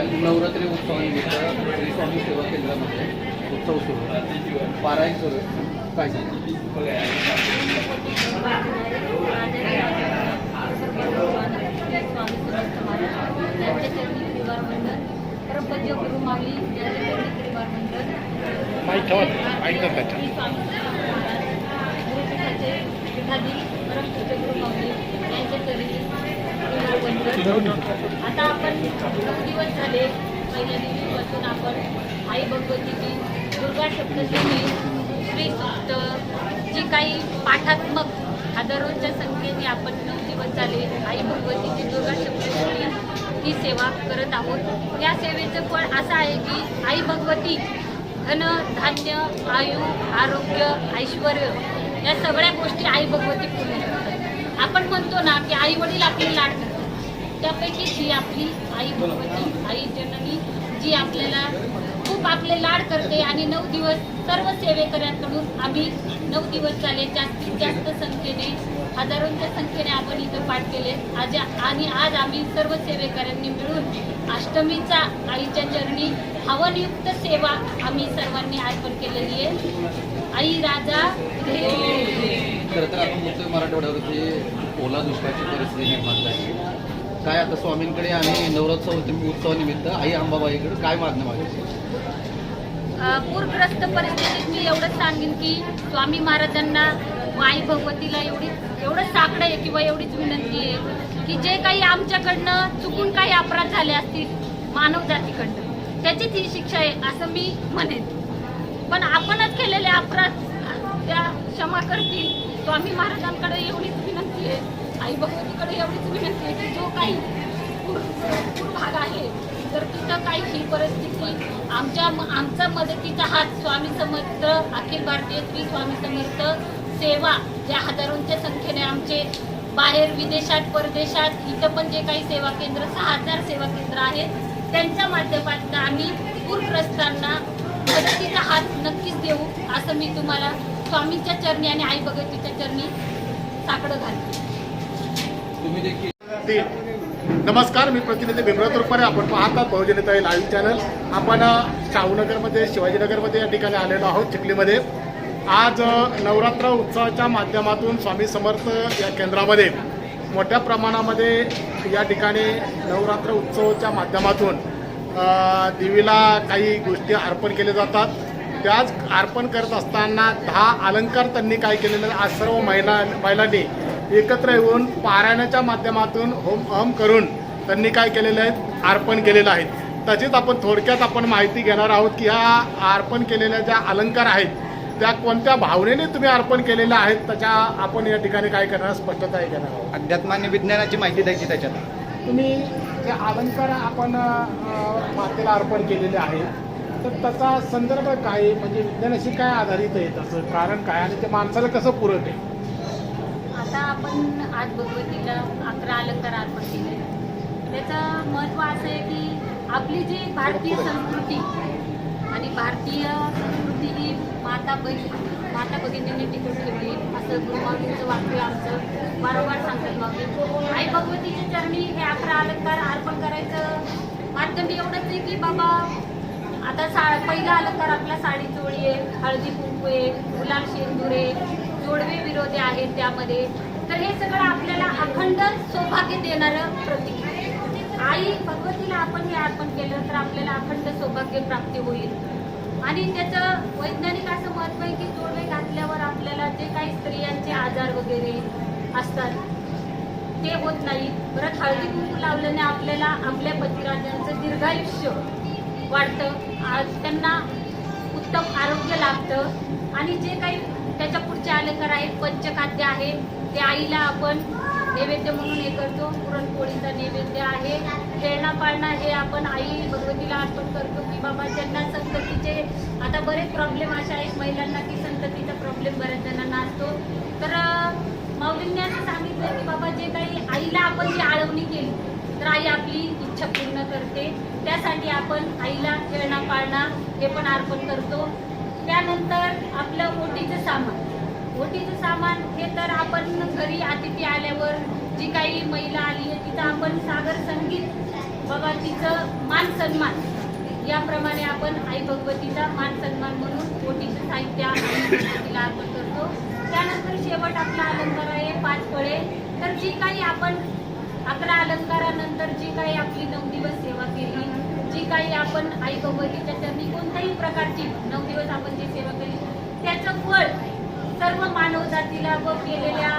नवरात्री उत्सवानिमित्त श्री स्वामी सेवा केंद्रामध्ये उत्सव सुरू. पारायण सुरू आहे. काय परिवार मंडळ आता आपण नऊ दिवस झाले पहिल्या दिवशीपासून आपण आई भगवतीची दुर्गा सप्तशती श्री सूक्त जी काही पाठात्मक हजारोच्या संख्येने आपण नऊ दिवस झाले आई भगवतीची दुर्गा सप्तशती ही सेवा करत आहोत. या सेवेचं फळ असं आहे की आई भगवती धन धान्य आयु आरोग्य ऐश्वर या सगळ्या गोष्टी आई भगवती पूर्ण करतात. आपण म्हणतो ना की आई वडील आपली लाड त्यापैकी जी आपली आई भगवती आई जननी जी आपल्याला खूप आपले लाड करते आणि नऊ दिवस सर्व सेवेकऱ्यांकडून आम्ही नऊ दिवस झाले जास्तीत जास्त संख्येने हजारोंच्या संख्येने आपण इथं पाठ केले. आज आणि आज आम्ही सर्व सेवेकऱ्यांनी मिळून अष्टमीचा आईच्या चरणी हवनयुक्त सेवा आम्ही सर्वांनी अर्पण केलेली आहे. आई राजा खरं तर आपण मराठवाड्यावरती ओला दुष्काळाची परिस्थिती निर्माण झाली. काय आता स्वामींकडे आणि नवरोत्सव उत्सवानिमित्त आई अंबाबाईकडे काय मागणं मागायची पूरग्रस्त परिस्थितीत मी एवढंच सांगेन की स्वामी महाराजांना माई भगवतीला एवढी एवढंच साकडं आहे किंवा एवढीच विनंती आहे की जे काही आमच्याकडनं चुकून काही अपराध झाले असतील मानव जातीकडनं त्याचीच ही शिक्षा आहे असं मी म्हणेन. पण आपणच केलेले अपराध त्या क्षमा करतील. स्वामी महाराजांकडे एवढीच आई भगवतीकडे एवढीच विनंती आहे की जो काही पूर भाग आहे तर तिथं काही ही परिस्थिती आमच्या आमचा मदतीचा हात स्वामी समर्थ अखिल भारतीय श्री स्वामी समर्थ सेवा ज्या हजारोंच्या संख्येने आमचे बाहेर विदेशात परदेशात इथं पण जे काही सेवा केंद्र सहा हजार सेवा केंद्र आहेत त्यांच्या माध्यमातून आम्ही पूरग्रस्तांना मदतीचा हात नक्कीच देऊ असं मी तुम्हाला स्वामींच्या चरणी आणि आई भगवतीच्या चरणी साकडं घालते. तुम्ही देखील नमस्कार मी प्रतिनिधी भीमराव तुरपारे आपण पाहतात बहुजनता हे लाईव्ह चॅनल आपण शाहूनगरमध्ये शिवाजीनगरमध्ये या ठिकाणी आलेलो आहोत चिखलीमध्ये. आज नवरात्र उत्सवाच्या माध्यमातून स्वामी समर्थ या केंद्रामध्ये मोठ्या प्रमाणामध्ये या ठिकाणी नवरात्र उत्सवाच्या माध्यमातून देवीला काही गोष्टी अर्पण केले जातात. त्याच अर्पण करत असताना दहा अलंकार त्यांनी काय केलेले आज सर्व महिला महिलांनी एकत्र येऊन पारायणाच्या माध्यमातून होम हम करून त्यांनी काय केलेले आहेत अर्पण केलेलं आहे. तसेच आपण थोडक्यात आपण माहिती घेणार आहोत की ह्या अर्पण केलेल्या ज्या अलंकार आहेत त्या कोणत्या भावनेने तुम्ही अर्पण केलेल्या आहेत त्याच्या आपण या ठिकाणी काय करणार? स्पष्टता हे घेणार आहोत. अध्यात्म आणि विज्ञानाची माहिती द्यायची त्याच्यात. तुम्ही जे अलंकार आपण मातेला अर्पण केलेले आहेत तर त्याचा संदर्भ काय? आहे? म्हणजे विज्ञानाशी काय आधारित आहे? त्याचं कारण काय? आणि ते माणसाला कसं पुरत आहे? आता आपण आज भगवतीला अकरा अलंकार अर्पण केले. त्याचं महत्त्व असं आहे की आपली जी भारतीय संस्कृती आणि भारतीय संस्कृती ही माता बहीण माता भगिनींनी टिकून ठेवली असं गुरुमाऊलींचं वाक्य आमचं वारंवार सांगतात माऊली. आई भगवतीच्या चरणी हे अकरा अलंकार अर्पण करायचं माध्यम एवढंच आहे की बाबा आता सा पहिला अलंकार आपला साडी चोळी आहे हळदी कुंकू आहे गुलाल आहे जोडवे विरोधी आहेत त्यामध्ये. तर हे सगळं आपल्याला अखंड सौभाग्य देणारं प्रतीक आई भगवतीला आपण हे अर्पण केलं तर आपल्याला अखंड सौभाग्य प्राप्ती होईल. आणि त्याचं वैज्ञानिक असं महत्त्व आहे की जोडवे घातल्यावर आपल्याला जे काही स्त्रियांचे आजार वगैरे असतात ते होत नाही. परत हळदी कुंकू लावल्याने आपल्याला आपल्या पतिराजांचं दीर्घायुष्य वाढतं. आज त्यांना उत्तम आरोग्य लाभतं. आणि जे काही त्याच्या पुढचे अलंकार आहेत पंचखाद्य आहे. ते आईला आपण नैवेद्य म्हणून हे करतो. पुरणपोळीचा नैवेद्य आहे. खेळणा पाळणा हे आपण आई भगवतीला अर्पण करतो की बाबा ज्यांना संततीचे आता बरेच प्रॉब्लेम असे आहेत महिलांना की संततीचा प्रॉब्लेम बऱ्याच जणांना असतो. तर माऊलींनी असं सांगितलं की बाबा जे काही आईला आपण जी आळवणी केली तर आई आपली इच्छा पूर्ण करते. त्यासाठी आपण आईला खेळणा पाळणा हे पण अर्पण करतो. त्यानंतर आपलं ओटीचं सामान. ओटीचं सामान हे तर आपण घरी अतिथी आल्यावर जी काही महिला आली आहे तिथं आपण सागर संगीत भगवतीचं मान सन्मान. याप्रमाणे आपण आई भगवतीचा मान सन्मान म्हणून ओटीचं साहित्य तिला भगवतीला अर्पण करतो. त्यानंतर शेवट आपला अलंकार आहे पाच फळे. तर जी काही आपण अकरा अलंकारानंतर जी काही आपली नऊ दिवस सेवा केली जी काही आपण आई भगवतीच्या चरणी कोणत्याही प्रकारची नऊ दिवस आपण जी सेवा केली त्याचं फळ सर्व मानव जातीला व केलेल्या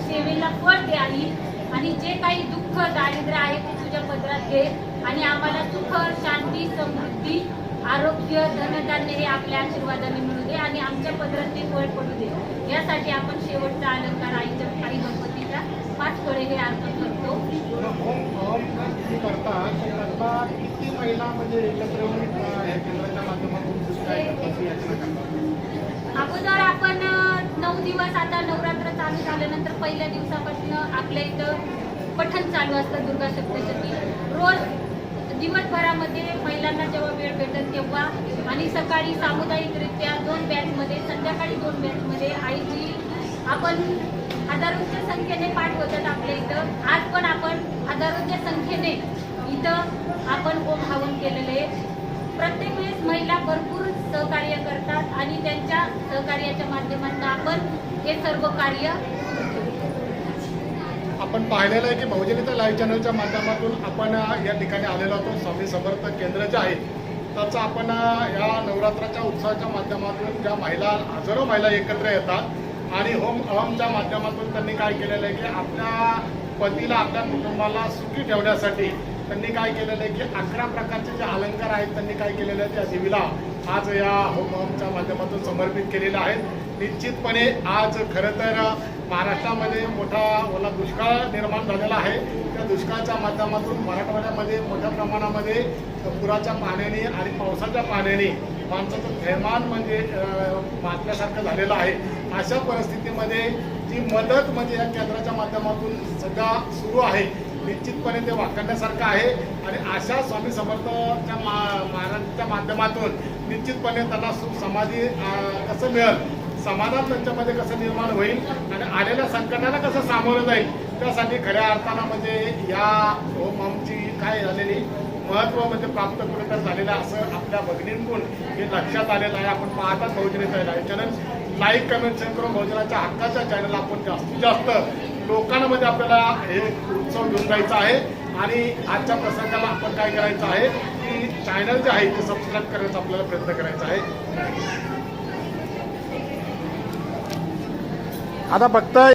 सेवेला फळ दे आई आणि जे काही दुःख दारिद्र्य आहे ते तुझ्या पदरात घे. आणि आम्हाला सुख शांती समृद्धी आरोग्य धनधान्य हे आपल्या आशीर्वादाने मिळू दे आणि आमच्या पदरात ते फळ पडू दे. यासाठी आपण शेवटचा अलंकार आईच्या आई भगवतीचा पाच फळे हे अर्पण करतो होम होम जे करतात ते करता किती महिला म्हणजे एकत्र येऊन अं, या केंद्राच्या माध्यमातून काय करतात याचना करतात अगोदर आपण नऊ दिवस आता नवरात्र चालू झाल्यानंतर पहिल्या दिवसापासून आपल्या इथं पठण चालू असतं दुर्गा सप्तशती. रोज दिवसभरामध्ये महिलांना जेव्हा वेळ भेटेल तेव्हा आणि सकाळी सामुदायिकरित्या दोन बॅचमध्ये संध्याकाळी दोन बॅचमध्ये आईची आपण हजारोच्या संख्येने पाठ होतात आपल्या इथं. आज पण आपण हजारोच्या संख्येने इथं आपण ओम हवन केलेले प्रत्येक वेळेस महिला भरपूर सहकार्य करतात आणि त्यांच्या सहकार्याच्या माध्यमातून आपण हे सर्व कार्य आपण पाहिलेलं आहे की बहुजनिता लाईव्ह चॅनलच्या माध्यमातून आपण या ठिकाणी आलेलो आहोत. स्वामी समर्थ केंद्र जे आहे त्याचं आपण या नवरात्राच्या उत्सवाच्या माध्यमातून ज्या महिला हजारो महिला एकत्र येतात आणि होम अहमच्या माध्यमातून त्यांनी काय केलेलं आहे की आपल्या पतीला आपल्या कुटुंबाला सुखी ठेवण्यासाठी त्यांनी काय केलेलं आहे की अकरा प्रकारचे जे अलंकार आहेत त्यांनी काय केलेलं आहे त्या देवीला आज या होम माध्यमातून समर्पित केलेले आहेत निश्चितपणे आज खरं तर महाराष्ट्रामध्ये मोठा ओला दुष्काळ निर्माण झालेला आहे. त्या दुष्काळाच्या माध्यमातून मराठवाड्यामध्ये मोठ्या प्रमाणामध्ये पुराच्या पाण्याने आणि पावसाच्या पाण्याने माणसाचं थैमान म्हणजे वाचल्यासारखं झालेलं आहे. अशा परिस्थितीमध्ये जी मदत म्हणजे या केंद्राच्या माध्यमातून सध्या सुरू आहे निश्चितपणे ते वाकडण्यासारखं आहे. आणि अशा स्वामी समर्थच्या मा महाराजांच्या माध्यमातून निश्चितपणे त्यांना सुख समाधी कसं मिळेल? समाधान त्यांच्यामध्ये कसं निर्माण होईल? आणि आलेल्या संकटाला कसं सामोरं जाईल? त्यासाठी खऱ्या अर्थानं म्हणजे या होमची काय झालेली महत्त्व म्हणजे प्राप्त कुठेतरी झालेलं असं आपल्या भगिनींकडून हे लक्षात आलेलं आहे. आपण पाहतात बहुजनीचा live channel. Like comment share करून बहुजनाच्या हक्काच्या चॅनल आपण जास्तीत जास्त लोकांमध्ये आपल्याला हे उत्सव घेऊन जायचा आहे आणि आजच्या प्रसंगाला आपण काय करायचं आहे की चॅनल जे आहे ते सबस्क्राईब करण्याचा आपल्याला प्रयत्न करायचा आहे. आता बघताय